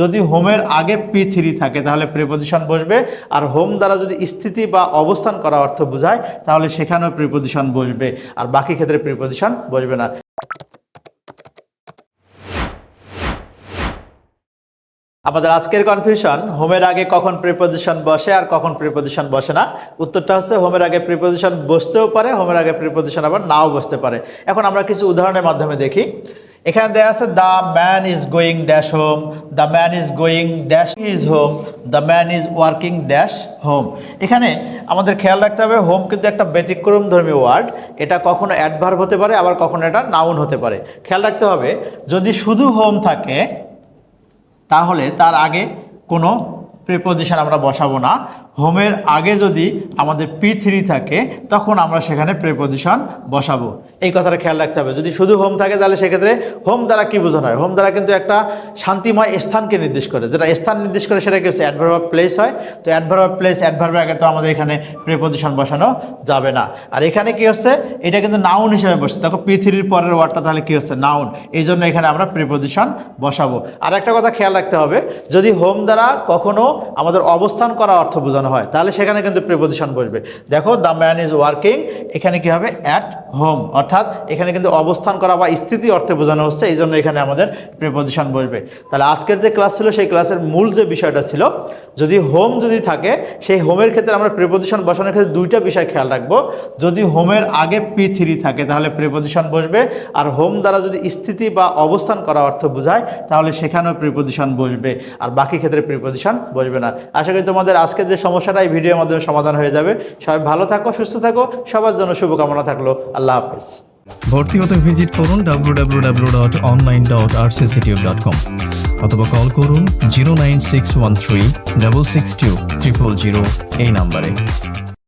যদি হোমের আগে পি থ্রি থাকে, তাহলে প্রিপোজিশন বসবে। আর হোম দ্বারা যদি স্থিতি বা অবস্থান করা অর্থ বোঝায়, তাহলে সেখানেও প্রিপোজিশন বসবে। আর বাকি ক্ষেত্রে প্রিপোজিশন বসবে না। আমাদের আজকের কনফিউশন হোমের আগে কখন প্রিপোজিশন বসে আর কখন প্রিপোজিশন বসে না? উত্তরটা হচ্ছে হোমের আগে প্রিপোজিশন বসতেও পারে, হোমের আগে প্রিপোজিশন আবার নাও বসতে পারে। এখন আমরা কিছু উদাহরণের মাধ্যমে দেখি। এখানে দেওয়া আছে the man is going dash home the man is going dash is home the man is working dash home এখানে আমাদের খেয়াল রাখতে হবে হোম কিন্তু একটা ব্যতিক্রম ধর্মী ওয়ার্ড এটা কখনো অ্যাডভার্ব হতে পারে, আবার কখনো এটা নাউন হতে পারে। খেয়াল রাখতে হবে, যদি শুধু হোম থাকে, তাহলে তার আগে কোনো প্রিপোজিশন আমরা বসাবো না। হোমের আগে যদি আমাদের পি থ্রি থাকে, তখন আমরা সেখানে প্রিপোজিশন বসাবো। এই কথাটা খেয়াল রাখতে হবে। যদি শুধু হোম থাকে, তাহলে সেক্ষেত্রে হোম দ্বারা কি বোঝানো হয়? হোম দ্বারা কিন্তু একটা শান্তিময় স্থানকে নির্দেশ করে। যেটা স্থান নির্দেশ করে সেটা হচ্ছে অ্যাডভার্ব প্লেস হয়। তো অ্যাডভার্ব প্লেস অ্যাডভার্বের আগে তো আমাদের এখানে প্রিপোজিশন বসানো যাবে না। আর এখানে কি হচ্ছে? এটা কিন্তু নাউন হিসেবে বসছে। দেখো, পৃথিবীর পরের ওয়ার্ডটা তাহলে কি হচ্ছে? নাউন এই জন্য এখানে আমরা প্রিপোজিশন বসাবো। আর একটা কথা খেয়াল রাখতে হবে, যদি হোম দ্বারা কখনো আমাদের অবস্থান করা অর্থ বোঝানো হয়, তাহলে সেখানে কিন্তু প্রিপোজিশন বসবে। দেখো দ্য ম্যান ইজ ওয়ার্কিং এখানে কি হবে? অ্যাট হোম অর্থাৎ এখানে কিন্তু অবস্থান করা বা স্থিতি অর্থে বোঝানো হচ্ছে, এই জন্য এখানে আমাদের প্রিপোজিশন বসবে। তাহলে আজকের যে ক্লাস ছিল, সেই ক্লাসের মূল যে বিষয়টা ছিল, যদি হোম যদি থাকে, সেই হোমের ক্ষেত্রে আমরা প্রিপোজিশন বসানোর ক্ষেত্রে দুইটা বিষয় খেয়াল রাখব। যদি হোমের আগে পি থ্রি থাকে, তাহলে প্রিপোজিশন বসবে। আর হোম দ্বারা যদি স্থিতি বা অবস্থান করা অর্থ বোঝায়, তাহলে সেখানেও প্রিপোজিশন বসবে। আর বাকি ক্ষেত্রে প্রিপোজিশন বসবে না। আশা করি তোমাদের আজকের যে সমস্যাটা, এই ভিডিওর মাধ্যমে সমাধান হয়ে যাবে। সবাই ভালো থাকো, সুস্থ থাকো। সবার জন্য শুভকামনা থাকল। আল্লাহ হাফেজ। ভর্তি হতে ভিজিট করুন www.online.rcctube.com অথবা কল করুন zero nine six one three double six two triple zero এই নাম্বারে।